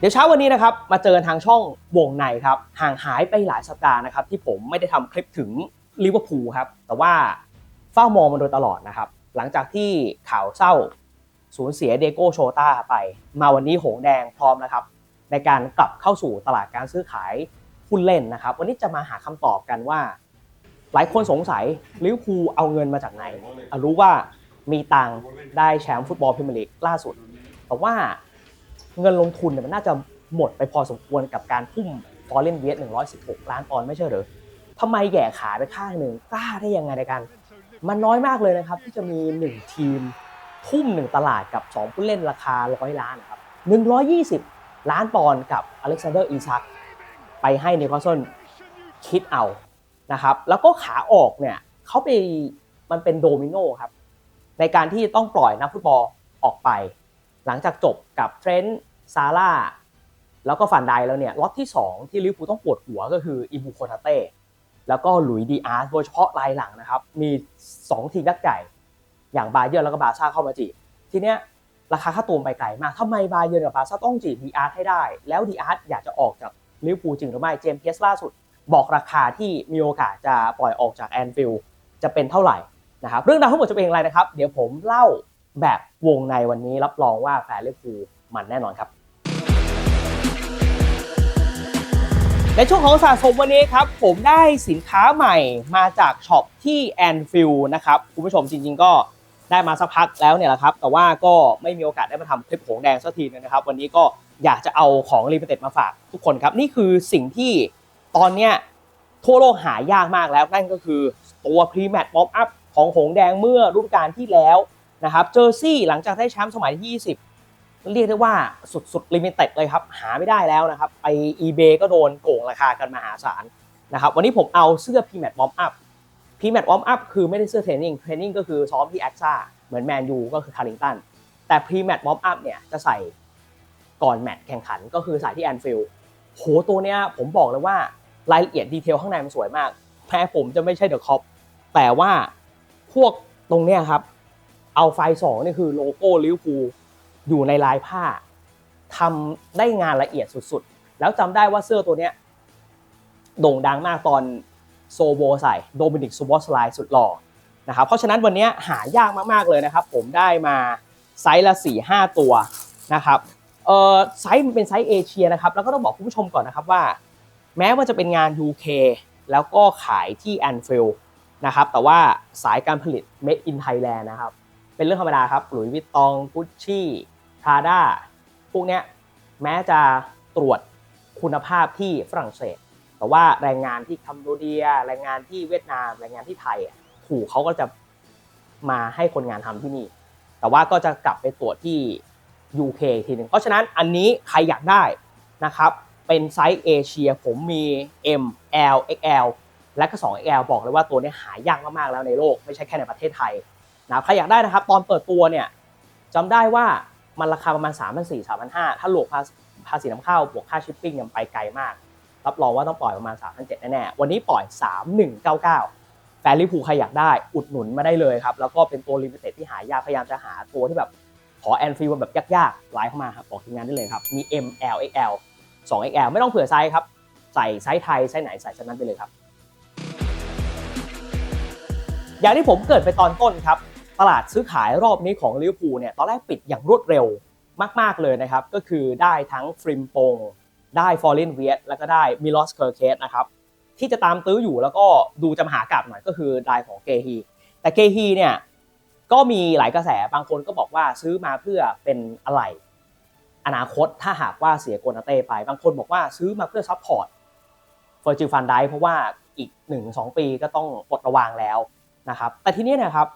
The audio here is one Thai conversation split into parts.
เดี๋ยวเช้าวันนี้นะครับมาเจอกันทางช่องวงในครับห่างหายไปหลายสัปดาห์นะครับที่ผมไม่ได้ทำคลิปถึงลิเวอร์พูลครับแต่ว่าเฝ้ามองมาโดยตลอดนะครับหลังจากที่ข่าวเศร้าสูญเสียเดโก้โชตาไป มาวันนี้หงแดงพร้อมนะครับ ในการกลับเข้าสู่ตลาดการซื้อขายหุ้นเล่นนะครับ วันนี้จะมาหาคำตอบกันว่า หลายคนสงสัยลิเวอร์พูลเอาเงินมาจากไหนรู้ว่ามีตังได้แชมป์ฟุตบอลพรีเมียร์ลีกล่าสุด แต่ว่า เงินลงทุนเนี่ยมันน่าจะหมดไปพอสมควรกับการทุ่มฟอร์เรนเวียส116ล้านปอนด์ไม่ใช่หรือทำไมแย่ขาไปข้างหนึ่งกล้าได้ยังไงในการมันน้อยมากเลยนะครับ ที่จะมี1ทีมทุ่ม1ตลาดกับ2ผู้เล่นราคา100ล้านนะครับ120ล้านปอนด์กับอเล็กซานเดอร์อีซักไปให้นิวคาสเซิลคิดเอานะครับ แล้วก็ขาออกเนี่ยเขาไปมันเป็นโดมิโนครับ ในการที่ต้องปล่อยนักฟุตบอลออกไป หลังจากจบกับเทรนต์ ซาร่าแล้วก็ฟันไดแล้วเนี่ยล็อตที่ 2 ที่ลิเวอร์พูลต้องปวดหัวก็คืออิบูโคนาเต้แล้วก็หลุยดีอาร์สโดยเฉพาะรายหลังนะครับ มี 2 ทีมยักษ์ใหญ่อย่างบาเยอร์แล้วก็บาซ่าเข้ามาจีบทีเนี้ยราคาค่าตัวไปไกลมากทำไมบาเยอร์นกับบาซ่าต้องจีบดีอาร์ให้ได้ แล้วดีอาร์อยากจะออกจากลิเวอร์พูลจริงหรือไม่เจมส์เพสล่าสุด บอกราคาที่มีโอกาสจะปล่อยออกจากแอนฟิลด์จะเป็นเท่าไหร่นะครับเรื่องราวทั้งหมดจะเป็นอย่างไรนะครับ เดี๋ยวผมเล่าแบบวงในวันนี้รับรองว่าแฟนลิเวอร์พูลมันแน่นอนครับ ในช่วงของสะสมวันนี้ครับ ผมได้สินค้าใหม่มาจากช็อปที่แอนฟิลนะครับ คุณผู้ชมจริง ๆ ก็ได้มาสักพักแล้วเนี่ยแหละครับ แต่ว่าก็ไม่มีโอกาสได้มาทำคลิปโขงแดงสักทีนึงนะครับ วันนี้ก็อยากจะเอาของรีเ e เต็ดมาฝากทุกคนครับ นี่คือสิ่งที่ตอนเนี้ยทั่วโลกหายากมากแล้ว นั่นก็คือตัวพรีแมตต์ป๊อปอัพของหงแดงเมื่อฤดูกาลที่แล้วนะครับเจอร์ซี่หลังจากได้แชมป์สมัยที่20 เรียกได้ว่าสุดๆลิมิเต็ดเลยครับ หาไม่ได้แล้วนะครับไป eBay ก็โดนโกงราคากันมหาศาลนะครับวันนี้ผมเอาเสื้อ p m a t Warm Up p m a t Warm Up คือไม่ได้เสื้อเทรนนิ่งเทรนนิ่งก็คือซ้อมที่แอคซ่าเหมือนแมนยูก็คือคาริงตันแต่ p m a t Warm Up เนี่ยจะใส่ก่อนแมตช์แข่งขันก็คือใส่ที่แอนฟิลด์โหตัวเนี้ยผมบอกเลยว่ารายละเอียดดีเทลข้างในมันสวยมากแม้ผมจะไม่ใช่เดอะคอปแต่ว่าพวกตรงเนี้ยครับเอาไฟสองนี่คือโลโก้ลิเวอร์พูล อยู่ในลายผ้าทำได้งานละเอียดสุดๆ แล้วจำได้ว่าเสื้อตัวเนี้ยโด่งดังมากตอนโซโบใส่โดมินิกซูบอสไลสุดหล่อนะครับเพราะฉะนั้นวันนี้หายากมากๆเลยนะครับ ผมได้มาไซส์ละ 4 5 ตัวนะครับเออไซส์มันเป็นไซส์เอเชียนะครับแล้วก็ต้องบอกคุณผู้ชมก่อนนะครับว่า แม้ว่าจะเป็นงาน UK แล้วก็ขายที่แอนฟิลนะครับแต่ว่าสายการผลิต Made in Thailand นะครับ เป็นเรื่องธรรมดาครับหลุยส์วิตตองกุชชี่ พราด้าพวกเนี้ยแม้จะตรวจคุณภาพที่ฝรั่งเศส แต่ว่าแรงงานที่คัมโบเดีย แรงงานที่เวียดนาม แรงงานที่ไทยถูกเขาก็จะมาให้คนงานทำที่นี่ แต่ว่าก็จะกลับไปตรวจที่ UK อีกทีหนึ่งเพราะฉะนั้นอันนี้ใครอยากได้นะครับ เป็นไซส์เอเชียผมมี M L XL และก็ 2XL บอกเลยว่าตัวนี้หายากมากๆแล้วในโลก ไม่ใช่แค่ในประเทศไทยนะใครอยากได้นะครับ ตอนเปิดตัวเนี่ยจำได้ว่า มันราคาประมาณ 3 4 0 0 3 5 0 0ถ้าหลวกภาษีภาษีน้ำเข้าบวกค่าชิปปิ้งยังไปไกลมาก รับรองว่าต้องปล่อยประมาณ 3 7 0 0แน่ๆ วันนี้ปล่อย 3199 แฟนลิเวอร์พูใครอยากได้อุดหนุนมาได้เลยครับ แล้วก็เป็นตัวลิมิเต็ดที่หายากพยายามจะหาตัวที่แบบขอแอนฟิลแบบยากๆไลน์เข้ามาครับบอกทีมงานได้เลยครับ มี M L XL 2XL ไม่ต้องเผื่อไซส์ครับ ใส่ไซส์ไทยไซส์ไหนใส่ไซส์นั้นไปเลยครับ อย่างที่ผมเกิดไปตอนต้นครับ ตลาดซื้อขายรอบนี้ของลิเวอร์พูลเนี่ยตอนแรกปิดอย่างรวดเร็วมาก ๆ เลยนะครับ ก็คือได้ทั้งฟริมปง ได้ฟอร์เรนเวียตแล้วก็ได้มิลอสเคอร์เคสนะครับ ที่จะตามตื้ออยู่แล้วก็ดูจะมหากราบหน่อยก็คือรายของเกฮี แต่เกฮีเนี่ยก็มีหลายกระแสบางคนก็บอกว่าซื้อมาเพื่อเป็นอะไร อนาคตถ้าหากว่าเสียโกนาเต้ไป บางคนบอกว่าซื้อมาเพื่อซัพพอร์ตเฟอร์จิลฟันได้เพราะว่าอีก 1-2 ปีก็ต้องปลดระวางแล้วนะครับ แต่ทีนี้นะครับ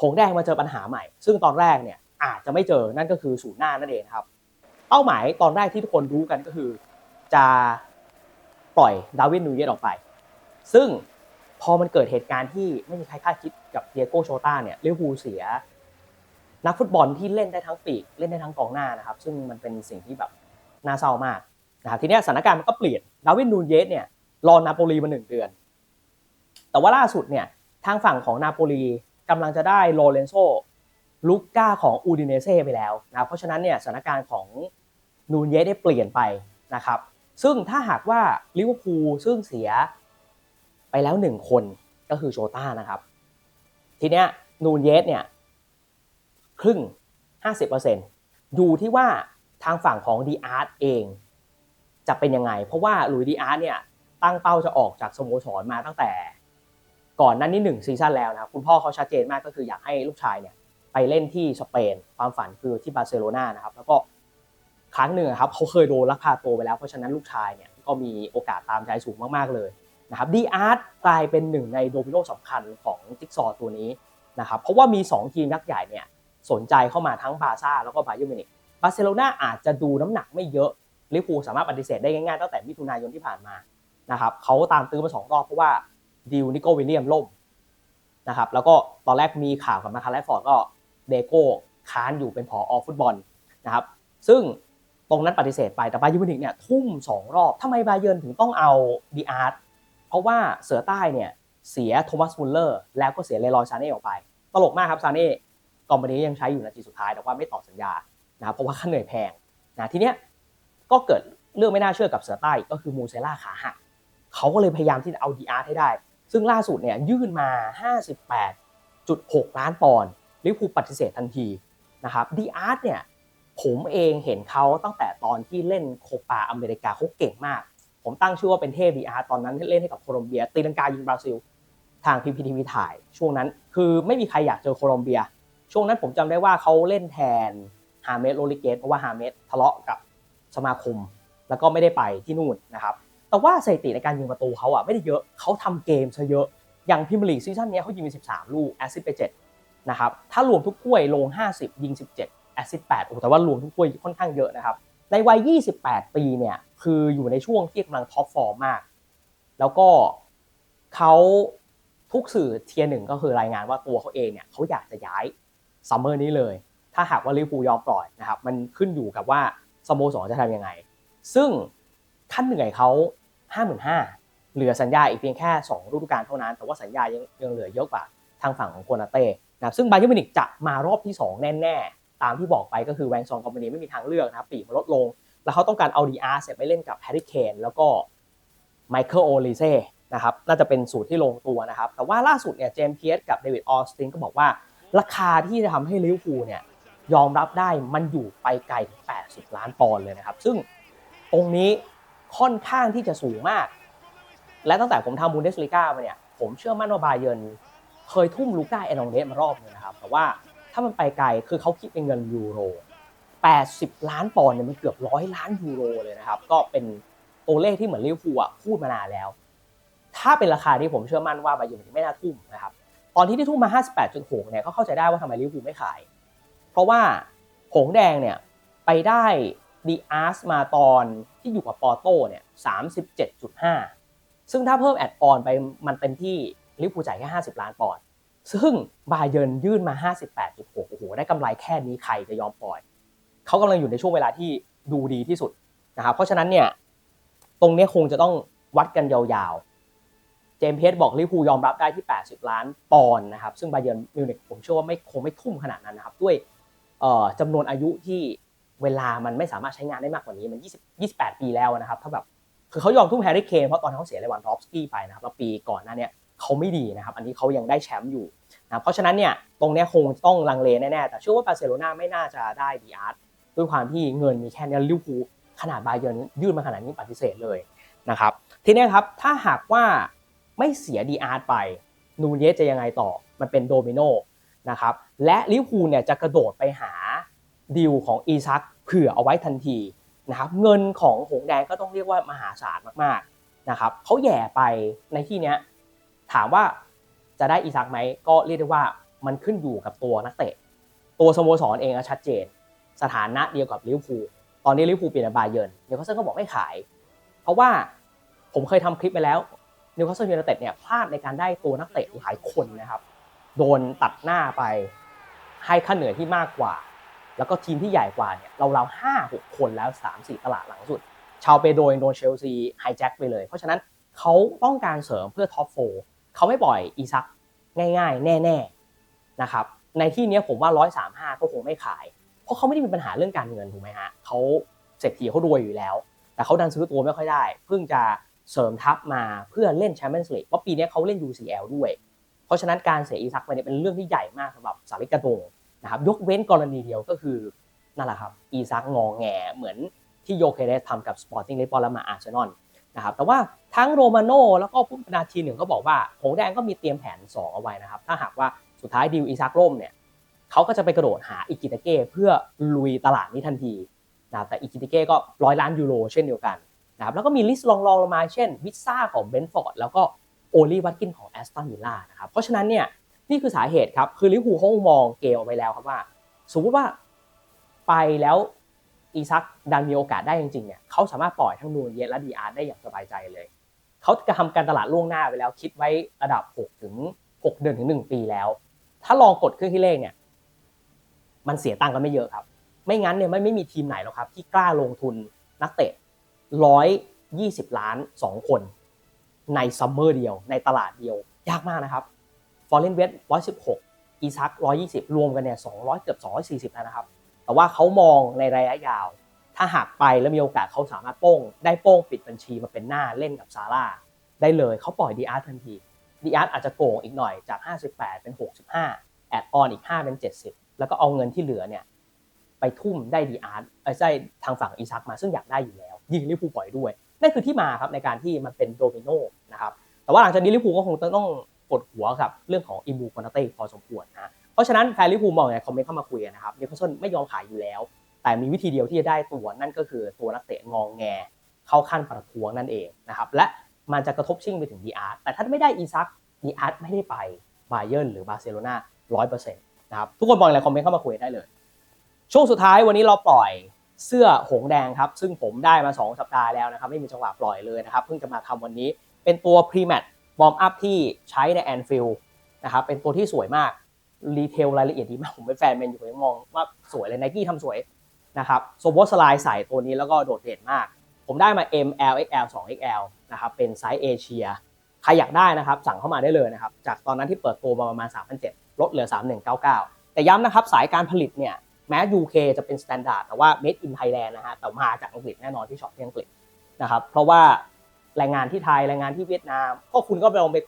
หงแดงมาเจอปัญหาใหม่ ซึ่งตอนแรกเนี่ยอาจจะไม่เจอนั่นก็คือศูนย์หน้านั่นเองครับ เป้าหมายตอนแรกที่ทุกคนรู้กันก็คือ จะปล่อยดาวินนูเยสออกไป ซึ่งพอมันเกิดเหตุการณ์ที่ไม่มีใครคาดคิดกับเดียโก้โชต้าเนี่ยลิเวอร์พูลเสีย นักฟุตบอลที่เล่นได้ทั้งปีกเล่นได้ทั้งกองหน้านะครับ ซึ่งมันเป็นสิ่งที่แบบน่าเศร้ามากนะครับทีนี้สถานการณ์มันก็เปลี่ยนดาวินนูเยสเนี่ยรอนาโปลีมาหนึ่งเดือน แต่ว่าล่าสุดเนี่ยทางฝั่งของนาโปลี กำลังจะได้โลเรนโซลูก้าของอูดิเนเซ่ไปแล้วนะเพราะฉะนั้นเนี่ยสถานการณ์ของนูนเยสได้เปลี่ยนไปนะครับ ซึ่งถ้าหากว่าลิเวอร์พูลซึ่งเสียไปแล้วหนึ่งคนก็คือโชต้านะครับ ทีเนี้ยนูนเยสเนี่ยครึ่ง 50%อยู่ที่ว่าทางฝั่งของดีอาร์ตเอง จะเป็นยังไง เพราะว่าหลุยดีอาร์ตเนี่ยตั้งเป้าจะออกจากสโมสรมาตั้งแต่ ก่อนนั้นนี่หนึ่งซีซั่นแล้วนะครับคุณพ่อเขาชัดเจนมากก็คืออยากให้ลูกชายเนี่ยไปเล่นที่สเปน ความฝันคือที่บาร์เซโลนานะครับแล้วก็ครั้งหนึ่งครับเขาเคยโดนลักพาตัวไปแล้ว เพราะฉะนั้นลูกชายเนี่ยก็มีโอกาสตามใจสูงมากๆเลยนะครับดีอาร์ตกลายเป็นหนึ่งในโดมิโนสำคัญของจิ๊กซอตัวนี้นะครับเพราะว่ามี 2 ทีมยักษ์ใหญ่เนี่ยสนใจเข้ามาทั้งบาซ่าแล้วก็บาเยอร์มินิกบาร์เซโลนาอาจจะดูน้ำหนักไม่เยอะลิเวอร์พูลสามารถปฏิเสธได้ง่ายๆตั้งแต่มิถุนายนที่ผ่านมานะครับเขาตามตื้อมาสองรอบเพราะว่า ดิวนิโกวิลเลียมล่มนะครับแล้วก็ตอนแรกมีข่าวกับมาคาร์ลฟอร์ดก็เดโก้ค้านอยู่เป็นผออฟุตบอลนะครับซึ่งตรงนั้นปฏิเสธไปแต่บาเยอร์มิวนิกเนี่ยทุ่ม 2 รอบทำไมบาเยิร์นถึงต้องเอาดีอาร์ตเพราะว่าเสือใต้เนี่ยเสียโทมัสมุลเลอร์แล้วก็เสียเลรอยซาเน่ออกไป ตลกมากครับซาเน่กองบันนี้ยังใช้อยู่นาทีสุดท้ายแต่ว่าไม่ต่อสัญญานะเพราะว่าค่าเหนื่อยแพงนะทีเนี้ยก็เกิดเรื่องไม่น่าเชื่อกับเสือใต้ก็คือมูเซล่าขาหักเขาก็เลยพยายามที่จะเอาดีอาร์ให้ได้ ซึ่งล่าสุดเนี่ยยื่นมา 58.6 ล้านปอนด์ลิเวอร์พูลปฏิเสธทันทีนะครับดีอาร์เนี่ยผมเองเห็นเขาตั้งแต่ตอนที่เล่นโคปาอเมริกาเขาเก่งมาก ผมตั้งชื่อว่าเป็นเทพดีอาร์ตอนนั้นเล่นให้กับโคลอมเบีย ตีลังกายิงบราซิล ทางพีพีทีวีถ่าย ช่วงนั้นคือไม่มีใครอยากเจอโคลอมเบีย ช่วงนั้นผมจำได้ว่าเขาเล่นแทนฮาเมสโรลิเกสเพราะว่าฮาเมสทะเลาะกับสมาคม แล้วก็ไม่ได้ไปที่นู่นนะครับ แต่ว่าสถิติในการยิงประตูเขาอะไม่ได้เยอะเขาทำเกมซะเยอะ อย่างพิมลีกซีซั่นนี้เขายิงไป13 ลูกแอสซิสไป7นะครับ ถ้ารวมทุกถ้วยลง 50 ยิง 17แอสซิส8โอ้แต่ว่ารวมทุกถ้วยค่อนข้างเยอะนะครับ ในวัย 28 ปีเนี่ยคืออยู่ในช่วงที่กำลังท็อปฟอร์มมาก แล้วก็เขาทุกสื่อเทียร์หนึ่งก็คือรายงานว่าตัวเขาเองเนี่ยเขาอยากจะย้ายซัมเมอร์นี้เลย ถ้าหากว่าลิเวอร์พูลยอมปล่อยนะครับ มันขึ้นอยู่กับว่าสโมสรจะทำยังไง ซึ่ง ขั้นเหนื่อยเขา55,000เหลือสัญญาอีกเพียงแค่2ฤดูกาลเท่านั้น แต่ว่าสัญญายังยังเหลือเยอะกว่าทางฝั่งของโกนาเต้นะครับซึ่งบาเยอร์มินิกจะมารอบที่ 2 แน่ๆ ตามที่บอกไปก็คือแวงซองคอมพานีไม่มีทางเลือกนะครับปีมันลดลง แล้วเขาต้องการเอาดีอาร์เสร็จไปเล่นกับแฮร์รี่เคนแล้วก็ไมเคิลโอลิเซ่นะครับน่าจะเป็นสูตรที่ลงตัวนะครับ แต่ว่าล่าสุดเนี่ยเจมส์เพียสกับเดวิดออสตินก็บอกว่า ราคาที่จะทำให้ลิเวอร์พูลเนี่ยยอมรับได้มันอยู่ไปไกลถึง80 ล้านปอนด์เลยนะครับ ซึ่งตรงนี้ ค่อนข้างที่จะสูงมาก และตั้งแต่ผมทำบุนเดสลีกามาเนี่ยผมเชื่อมั่นว่าบาเยิร์นเคยทุ่มลูก้าเอนองเดสมารอบนึงนะครับ แต่ว่าถ้ามันไปไกลคือเขาคิดเป็นเงินยูโร 80 ล้านปอนด์เนี่ยมันเกือบร้อยล้านยูโรเลยนะครับ ก็เป็นตัวเลขที่เหมือนลิเวอร์พูลอะพูดมานานแล้ว ถ้าเป็นราคาที่ผมเชื่อมั่นว่าบาเยิร์นไม่น่าทุ่มนะครับ ตอนที่ที่ทุ่มมา 58.6 เนี่ยก็เข้าใจได้ว่าทำไมลิเวอร์พูลไม่ขาย เพราะว่าหงแดงเนี่ยไปได้ ดีอาร์สมาตอนที่อยู่กับปอโต้เนี่ย37.5ซึ่งถ้าเพิ่มแอดออนไปมันเต็มที่ลิเวอร์พูจ่ายแค่50ล้านปอนด์ซึ่งบาเยิร์นยื่นมา 58.6 โอ้โห ได้กำไรแค่นี้ใครจะยอมปล่อย เขากำลังอยู่ในช่วงเวลาที่ดูดีที่สุดนะครับ เพราะฉะนั้นเนี่ย ตรงนี้คงจะต้องวัดกันยาวๆ เจมส์เพชรบอกลิเวอร์พูยอมรับได้ที่ 80 ล้านปอนด์นะครับ ซึ่งบาเยิร์นมิวนิกผมเชื่อว่าไม่คงไม่ทุ่มขนาดนั้นนะครับ ด้วยจำนวนอายุที่ เวลามันไม่สามารถใช้งานได้มากกว่านี้มัน20 28 ปีแล้วนะครับถ้าแบบคือเขายอมทุ่มแฮร์รี่เคนเพราะตอนเขาเสียเลวันดอฟสกี้ไปนะครับแล้วปีก่อนหน้าเนี้เขาไม่ดีนะครับ อันนี้เขายังได้แชมป์อยู่นะเพราะฉะนั้นเนี่ยตรงนี้คงต้องลังเลแน่ๆแต่เชื่อว่าบาร์เซโลนาไม่น่าจะได้ดีอาร์ตด้วยความที่เงินมีแค่นี้ลิเวอร์พูขนาดบาเยิร์นยื่นมาขนาดนี้ปฏิเสธเลยนะครับทีนี้ครับถ้าหากว่าไม่เสียดีอาร์ตไปนูนเยสจะยังไงต่อมันเป็นโดมิโนนะครับและลิวพูเนี่ยจะกระโดดไปหา ดีลของอีซักเผื่อเอาไว้ทันทีนะครับเงินของหงแดงก็ต้องเรียกว่ามหาศาลมากๆนะครับเขาแย่ไปในที่เนี้ยถามว่าจะได้อีซักไหมก็เรียกได้ว่ามันขึ้นอยู่กับตัวนักเตะ ตัวสโมสรเองก็ชัดเจน สถานะเดียวกับลิเวอร์พูลตอนนี้ลิเวอร์พูลเปลี่ยนบาเยิร์นนิวคาสเซิลก็บอกไม่ขาย เพราะว่าผมเคยทำคลิปไปแล้วนิวคาสเซิลยูไนเต็ดเนี่ยพลาดในการได้ตัวนักเตะหลายคนนะครับ โดนตัดหน้าไปให้ค่าเหนื่อยที่มากกว่า แล้วก็ทีมที่ใหญ่กว่าเนี่ยเราเราห้าหกคนแล้วสามสี่ตลาดหลังสุด ชาวเปโดยังโดนเชลซีไฮแจ็คไปเลย เพราะฉะนั้นเขาต้องการเสริมเพื่อท็อปโฟเขาไม่ปล่อยอีซักง่าย ๆ แน่ ๆนะครับในที่นี้ผมว่า 135 ก็คงไม่ขาย เพราะเขาไม่ได้มีปัญหาเรื่องการเงินถูกไหมฮะเขาเศรษฐีเขารวยอยู่แล้ว แต่เขาดันซื้อตัวไม่ค่อยได้ เพิ่งจะเสริมทัพมาเพื่อเล่นแชมเปี้ยนส์ลีกเพราะปีนี้เขาเล่น UCL ด้วย เพราะฉะนั้นการเสียอีซักไปเนี่ยเป็นเรื่องที่ใหญ่มากสำหรับสาริกาโดง นะครับยกเว้นกรณีเดียวก็คือนั่นแหละครับอีซักงองแงเหมือนที่โยเคเรสทำกับสปอร์ติ้งลิสบอลแล้วมาอาร์เซนอลนะครับแต่ว่าทั้งโรมาโน่แล้วก็ผู้บรรดาทีหนึ่งก็บอกว่าหงแดงก็มีเตรียมแผน 2 เอาไว้นะครับ ถ้าหากว่าสุดท้ายดีลอีซักล่มเนี่ยเขาก็จะไปกระโดดหาอิกิตาเก้เพื่อลุยตลาดนี้ทันทีนะแต่อิกิตาเก้ก็ร้อยล้านยูโรเช่นเดียวกันนะครับแล้วก็มีลิสต์รองๆลงมาเช่นวิซ่าของเบนฟอร์ดแล้วก็โอลีวัตกินของแอสตันวิลล่านะครับเพราะฉะนั้นเนี่ย นี่คือสาเหตุครับคือลิเวอร์พูเขามองเกมเอาไว้แล้วครับว่า สมมติว่าไปแล้วอีซักดันมีโอกาสได้จริงๆเนี่ยเขาสามารถปล่อยทั้งนูนเยสและดีอาร์ได้อย่างสบายใจเลยเขาจะทำการตลาดล่วงหน้าไปแล้วคิดไว้ระดับ6ถึง6เดือนถึง 1 ปีแล้ว ถ้าลองกดเครื่องที่เลขเนี่ย มันเสียตังค์กันไม่เยอะครับ ไม่งั้นเนี่ยไม่ไม่มีทีมไหนหรอกครับ ที่กล้าลงทุนนักเตะร้อยยี่สิบล้านสองคน ในซัมเมอร์เดียวในตลาดเดียวยากมากนะครับ ฟอร์เรนเวสร้อยสิบหกอีซักร้อยี่สิบรวมกันเนี่ยสองร้อยเกือบสองร้อยสี่สิบแล้วนะครับ แต่ว่าเขามองในระยะยาว ถ้าหากไปแล้วมีโอกาสเขาสามารถโป้ง ได้โป้งปิดบัญชีมาเป็นหน้าเล่นกับซาร่าได้เลยเขาปล่อยดีอาร์ทันทีดีอาร์อาจจะโกงอีกหน่อยจาก 58 เป็น 65 แอดออนอีก 5 เป็น 70 แล้วก็เอาเงินที่เหลือเนี่ยไปทุ่มได้ดีอาร์เออใช่ทางฝั่งอีซักมาซึ่งอยากได้อยู่แล้ว ยิงลิเวอร์พูปล่อยด้วย นั่นคือที่มาครับในการที่มันเป็นโดมิโนนะครับแต่ว่าหลังจากนี้ลิเวอร์พูก็คงต้อง ปวดหัวกับเรื่องของอิมูคอนเต้พอสมควรนะเพราะฉะนั้นแฟนลิเวอร์พูมองไงคอมเมนต์เข้ามาคุยนะครับนิโคลสันไม่ยอมขายอยู่แล้ว แต่มีวิธีเดียวที่จะได้ตัวนั่นก็คือตัวนักเตะงองแงเข้าขั้นประท้วงนั่นเองนะครับและมันจะกระทบชิ่งไปถึงดีอาร์แต่ถ้าไม่ได้อีซักดีอาร์ไม่ได้ไปบาเยิร์หรือบาร์เซโลนาร้อยเปอร์เซ็นต์นะครับทุกคนบอกอะไรคอมเมนต์เข้ามาคุยได้เลย ช่วงสุดท้ายวันนี้เราปล่อยเสื้อหงแดงครับ ซึ่งผมได้มา 2 สัปดาห์แล้วนะครับ ไม่มีจังหวะปล่อยเลยนะครับ เพิ่งจะมาทำวันนี้เป็นตัว pre match warm up ที่ใช้ในแอนฟิลนะครับเป็นตัวที่สวยมากรีเทลรายละเอียดดีมาก ผมเป็นแฟนแมนอยู่ผมยังมองว่าสวยเลยไนกี้ทำสวยนะครับโซโบสไลด์ใส่ตัวนี้แล้วก็โดดเด่นมาก ผมได้มา M L X L 2 X L นะครับเป็นไซส์เอเชียใครอยากได้นะครับ สั่งเข้ามาได้เลยนะครับ จากตอนนั้นที่เปิดตัวมาประมาณ 3,700ลดเหลือ 3199 แต่ย้ำนะครับ สายการผลิตเนี่ยแม้ UK จะเป็น standard แต่ว่า made in Thailand นะฮะแต่มาจากอังกฤษแน่นอนที่ช็อปที่อังกฤษนะครับเพราะว่า แรงงานที่ไทยแรงงานที่เวียดนามก็คุณก็ไปลองไป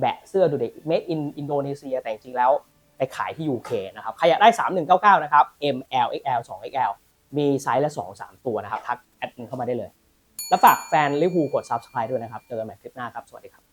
แบะเสื้อดูเด็ก made in อินโดนีเซียแต่จริงแล้วไปขายที่ UK นะครับใครอยากได้ 3199 นะครับ M L X L 2 X L มีไซส์ละ 2 3 ตัวนะครับ ทักแอดมินเข้ามาได้เลย แล้วฝากแฟนลิเวอร์พูลกด subscribe ด้วยนะครับ เจอกันใหม่คลิปหน้าครับ สวัสดีครับ